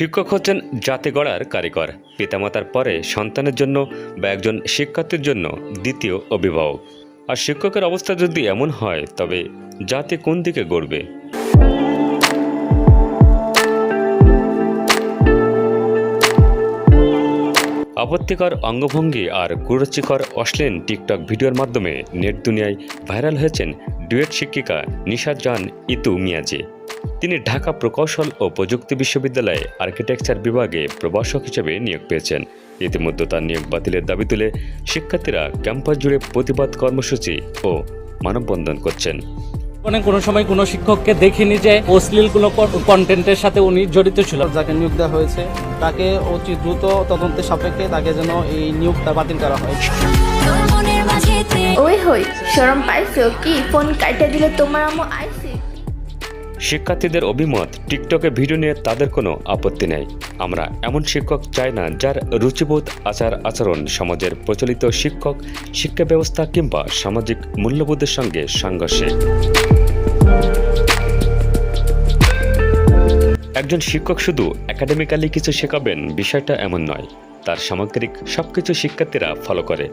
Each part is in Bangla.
শিক্ষক হচ্ছেন জাতি গড়ার কারিগর। পিতামাতার পরে সন্তানের জন্য বা একজন শিক্ষার্থীর জন্য দ্বিতীয় অভিভাবক। আর শিক্ষকের অবস্থা যদি এমন হয়, তবে জাতি কোন দিকে গড়বে? আপত্তিকর অঙ্গভঙ্গি আর কুরুচিকর অশ্লীল টিকটক ভিডিওর মাধ্যমে নেট দুনিয়ায় ভাইরাল হয়েছেন ডুয়েট শিক্ষিকা নিশাদ জান ইতু মিয়াজি। তিনি ঢাকা প্রকৌশল ও প্রযুক্তি বিশ্ববিদ্যালয়ে আর্কিটেকচার বিভাগে প্রভাষক হিসেবে নিয়োগ পেয়েছেন। ইতিমধ্যে তার নিয়োগ বাতিলের দাবি তুলে শিক্ষার্থীরা ক্যাম্পাস জুড়ে প্রতিবাদ কর্মসূচি ও মানববন্ধন করছেন। মানে কোনো সময় কোনো শিক্ষককে দেখিনি যে অশ্লীল কোনো কন্টেন্টের সাথে উনি জড়িত ছিল। যাকে নিয়োগ দেওয়া হয়েছে তাকে অতি দ্রুত তদন্তের সাপেক্ষে তাকে যেন এই নিয়োগটা বাতিল করা হয়। ওই হই শরম পাইছো কি? ফোন কাইটে দিলে তোমার আমু আইসি শিক্ষার্থীদের অভিমত, টিকটকে ভিডিও নিয়ে তাদের কোনো আপত্তি নেই। আমরা এমন শিক্ষক চাই না যার রুচিবোধ, আচার আচরণ সমাজের প্রচলিত শিক্ষক, শিক্ষা ব্যবস্থা কিংবা সামাজিক মূল্যবোধের সঙ্গে সংঘর্ষে। একজন শিক্ষক শুধু একাডেমিক্যালি কিছু শেখাবেন, বিষয়টা এমন নয়। তার সামগ্রিক সবকিছু শিক্ষার্থীরা ফলো করে।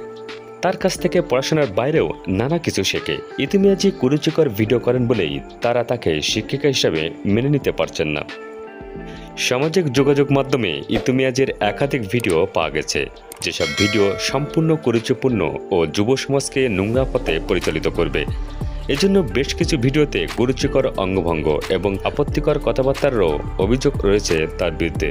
তার কাছ থেকে পড়াশোনার বাইরেও নানা কিছু শেখে। ইতিমিয়াজি কুরুচিকর ভিডিও করেন বলেই তারা তাকে শিক্ষিকা হিসাবে মেনে নিতে পারছেন না। সামাজিক যোগাযোগ মাধ্যমে ইতুমিয়াজের একাধিক ভিডিও পাওয়া গেছে, যেসব ভিডিও সম্পূর্ণ কুরুচিপূর্ণ ও যুব সমাজকে নোংরা পথে পরিচালিত করবে। এজন্য বেশ কিছু ভিডিওতে কুরুচিকর অঙ্গভঙ্গ এবং আপত্তিকর কথাবার্তারও অভিযোগ রয়েছে তার বিরুদ্ধে।